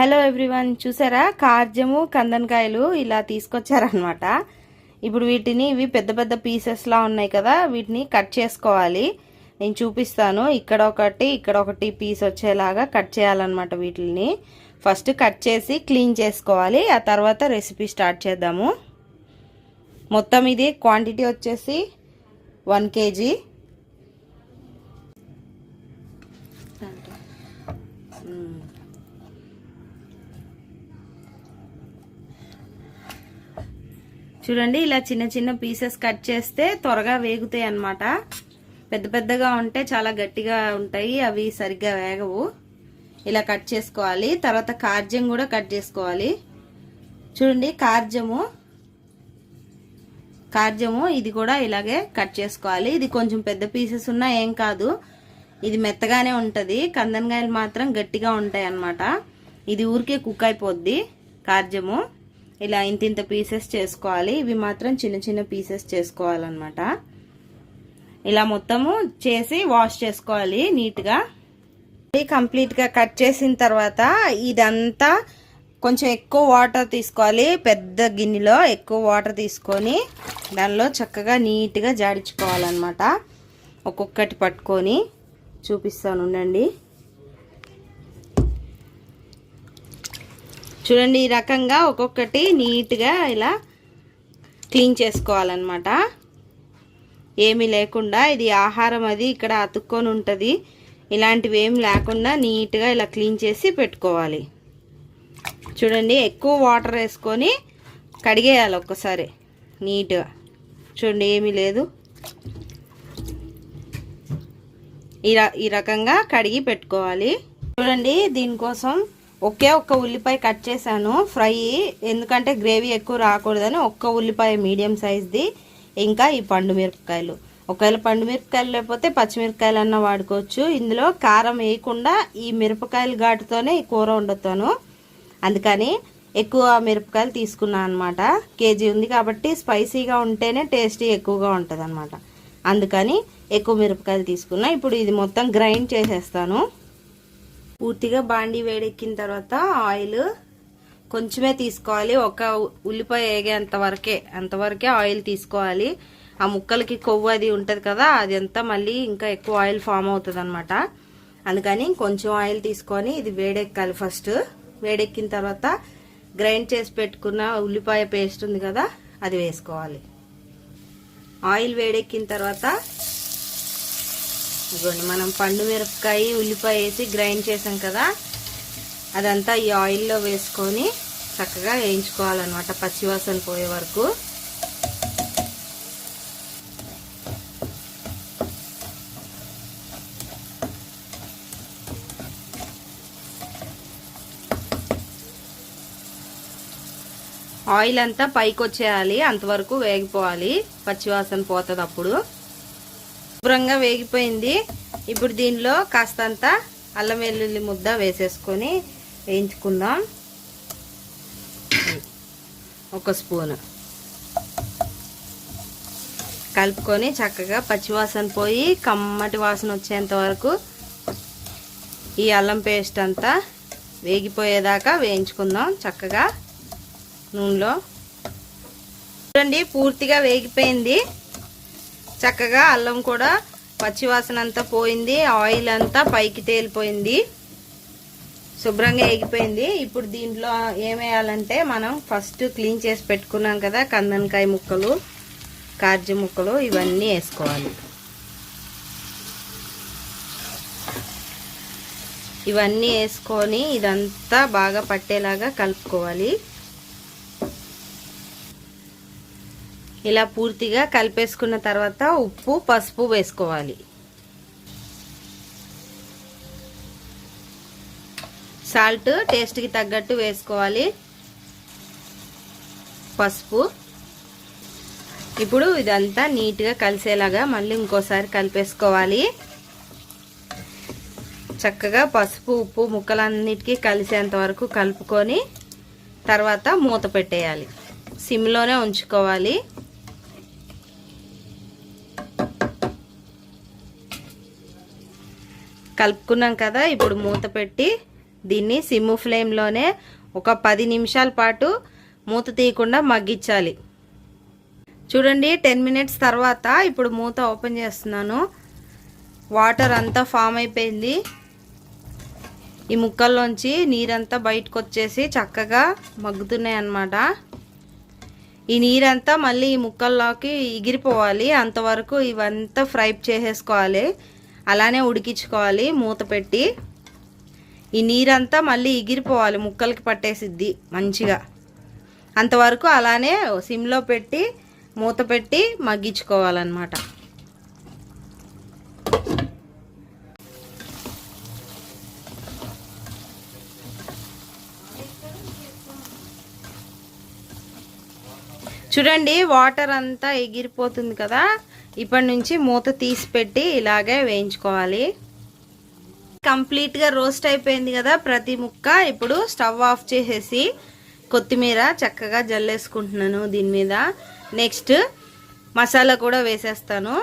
Hello everyone చూసారా? కార్జము కందనకాయలు ఇలా తీసుకొచ్చారనమాట ఇప్పుడు వీటిని ఇవి పెద్ద పెద్ద పీసెస్ లా ఉన్నాయి కదా వీటిని కట్ చేసుకోవాలి. నేను చూపిస్తాను. ఇక్కడ ఒకటి ఇక్కడ ఒకటి పీస్ వచ్చేలాగా కట్ చేయాలన్నమాట వీటిని ఫస్ట్ కట్ చేసి క్లీన్ చేసుకోవాలి. ఆ తర్వాత రెసిపీ స్టార్ట్ చేద్దాము. మొత్తం ఇది క్వాంటిటీ వచ్చేసి వన్ కేజీ చూడండి ఇలా చిన్న చిన్న పీసెస్ కట్ చేస్తే త్వరగా వేగుతాయి అన్నమాట. పెద్ద పెద్దగా ఉంటే చాలా గట్టిగా ఉంటాయి అవి సరిగ్గా వేగవు. ఇలా కట్ చేసుకోవాలి. తర్వాత కార్జం కూడా కట్ చేసుకోవాలి. చూడండి కార్జము. కార్జము ఇది కూడా ఇలాగే కట్ చేసుకోవాలి. ఇది కొంచెం పెద్ద పీసెస్ ఉన్నా ఏం కాదు. ఇది మెత్తగానే ఉంటుంది. కందనకాయలు మాత్రం గట్టిగా ఉంటాయి అన్నమాట ఇది ఊరికే కుక్ అయిపోద్ది కార్జము. ఇలా ఇంత ఇంత పీసెస్ చేసుకోవాలి. ఇవి మాత్రం చిన్న చిన్న పీసెస్ చేసుకోవాలన్నమాట. ఇలా మొత్తము చేసి వాష్ చేసుకోవాలి నీట్గా. కంప్లీట్గా కట్ చేసిన తర్వాత ఇదంతా కొంచెం ఎక్కువ వాటర్ తీసుకోవాలి. పెద్ద గిన్నెలో ఎక్కువ వాటర్ తీసుకొని దానిలో చక్కగా నీట్గా జాడించుకోవాలన్నమాట. ఒక్కొక్కటి పట్టుకొని చూపిస్తాను ఉండండి. చూడండి ఈ రకంగా ఒక్కొక్కటి నీట్గా ఇలా క్లీన్ చేసుకోవాలన్నమాట. ఏమీ లేకుండా ఇది ఆహారం అది ఇక్కడ అతుక్కొని ఉంటుంది. ఇలాంటివి ఏం లేకుండా నీట్గా ఇలా క్లీన్ చేసి పెట్టుకోవాలి. చూడండి ఎక్కువ వాటర్ వేసుకొని కడిగేయాలి ఒక్కసారి నీట్గా. చూడండి ఏమీ లేదు. ఈ ఈ రకంగా కడిగి పెట్టుకోవాలి. చూడండి దీనికోసం ఒకే ఒక్క ఉల్లిపాయ కట్ చేశాను. ఫ్రై ఎందుకంటే గ్రేవీ ఎక్కువ రాకూడదని ఒక్క ఉల్లిపాయ మీడియం సైజ్ది ఇంకా ఈ పండు మిరపకాయలు. ఒకవేళ పండు మిరపకాయలు లేకపోతే పచ్చిమిరపకాయలు అన్న వాడుకోవచ్చు. ఇందులో కారం వేయకుండా ఈ మిరపకాయలు ఘాటుతోనే ఈ కూర వండుతాను. అందుకని ఎక్కువ మిరపకాయలు తీసుకున్నాను అనమాట కేజీ ఉంది కాబట్టి స్పైసీగా ఉంటేనే టేస్టీ ఎక్కువగా ఉంటుంది అందుకని ఎక్కువ మిరపకాయలు తీసుకున్నా. ఇప్పుడు ఇది మొత్తం గ్రైండ్ చేసేస్తాను. పూర్తిగా బాండీ వేడెక్కిన తర్వాత ఆయిల్ కొంచెమే తీసుకోవాలి. ఒక ఉల్లిపాయ వేగేంత వరకే అంతవరకే ఆయిల్ తీసుకోవాలి. ఆ ముక్కలకి కొవ్వు అది ఉంటుంది కదా అది అంతా మళ్ళీ ఇంకా ఎక్కువ ఆయిల్ ఫామ్ అవుతుంది అనమాట అందుకని కొంచెం ఆయిల్ తీసుకొని ఇది వేడెక్కాలి ఫస్ట్. వేడెక్కిన తర్వాత గ్రైండ్ చేసి పెట్టుకున్న ఉల్లిపాయ పేస్ట్ ఉంది కదా అది వేసుకోవాలి. ఆయిల్ వేడెక్కిన తర్వాత ఇదిగోండి మనం పండు మిరపకాయ ఉల్లిపాయ వేసి గ్రైండ్ చేసాం కదా. అదంతా ఈ ఆయిల్లో వేసుకొని చక్కగా వేయించుకోవాలన్నమాట పచ్చివాసన పోయే వరకు. ఆయిల్ అంతా పైకి వచ్చేయాలి అంతవరకు వేగిపోవాలి పచ్చివాసన పోతుంది అప్పుడు శుభ్రంగా వేగిపోయింది. ఇప్పుడు దీనిలో కాస్తంత అల్లం వెల్లుల్లి ముద్ద వేసేసుకొని వేయించుకుందాం. ఒక స్పూన్. కలుపుకొని చక్కగా పచ్చివాసన పోయి కమ్మటి వాసన వచ్చేంత వరకు ఈ అల్లం పేస్ట్ అంతా వేగిపోయేదాకా వేయించుకుందాం చక్కగా నూనెలో. చూడండి పూర్తిగా వేగిపోయింది. చక్కగా అల్లం కూడా పచ్చివాసన అంతా పోయింది ఆయిల్ అంతా పైకి తేలిపోయింది శుభ్రంగా ఎగిపోయింది ఇప్పుడు దీంట్లో ఏమేయాలంటే మనం ఫస్ట్ క్లీన్ చేసి పెట్టుకున్నాం కదా కందనకాయ ముక్కలు కార్జి ముక్కలు ఇవన్నీ వేసుకోవాలి. ఇవన్నీ వేసుకొని ఇదంతా బాగా పట్టేలాగా కలుపుకోవాలి. ఇలా పూర్తిగా కలిపేసుకున్న తర్వాత ఉప్పు పసుపు వేసుకోవాలి. సాల్ట్ టేస్ట్కి తగ్గట్టు వేసుకోవాలి. పసుపు. ఇప్పుడు ఇదంతా నీట్గా కలిసేలాగా మళ్ళీ ఇంకోసారి కలిపేసుకోవాలి. చక్కగా పసుపు ఉప్పు ముక్కలన్నిటికీ కలిసేంత వరకు కలుపుకొని తర్వాత మూత పెట్టేయాలి. సిమ్లోనే ఉంచుకోవాలి. కలుపుకున్నాం కదా ఇప్పుడు మూత పెట్టి దీన్ని సిమ్ము ఫ్లేమ్లోనే ఒక పది నిమిషాల పాటు మూత తీయకుండా మగ్గించాలి. చూడండి టెన్ మినిట్స్ తర్వాత ఇప్పుడు మూత ఓపెన్ చేస్తున్నాను. వాటర్ అంతా ఫామ్ అయిపోయింది. ఈ ముక్కల్లోంచి నీరంతా బయటకు వచ్చేసి చక్కగా మగ్గుతున్నాయి అన్నమాట. ఈ నీరంతా మళ్ళీ ఈ ముక్కల్లోకి ఎగిరిపోవాలి. అంతవరకు ఇవంతా ఫ్రై చేసేసుకోవాలి. అలానే ఉడికించుకోవాలి. మూత పెట్టి ఈ నీరంతా మళ్ళీ ఎగిరిపోవాలి. ముక్కలకి పట్టేసిద్ది మంచిగా. అంతవరకు అలానే సిమ్లో పెట్టి మూత పెట్టి మగ్గించుకోవాలన్నమాట. చూడండి వాటర్ అంతా ఎగిరిపోతుంది కదా. ఇప్పటి నుంచి మూత తీసి పెట్టి ఇలాగే వేయించుకోవాలి. కంప్లీట్గా రోస్ట్ అయిపోయింది కదా ప్రతి ముక్క. ఇప్పుడు స్టవ్ ఆఫ్ చేసేసి కొత్తిమీర చక్కగా జల్లేసుకుంటున్నాను దీని మీద. నెక్స్ట్ మసాలా కూడా వేసేస్తాను.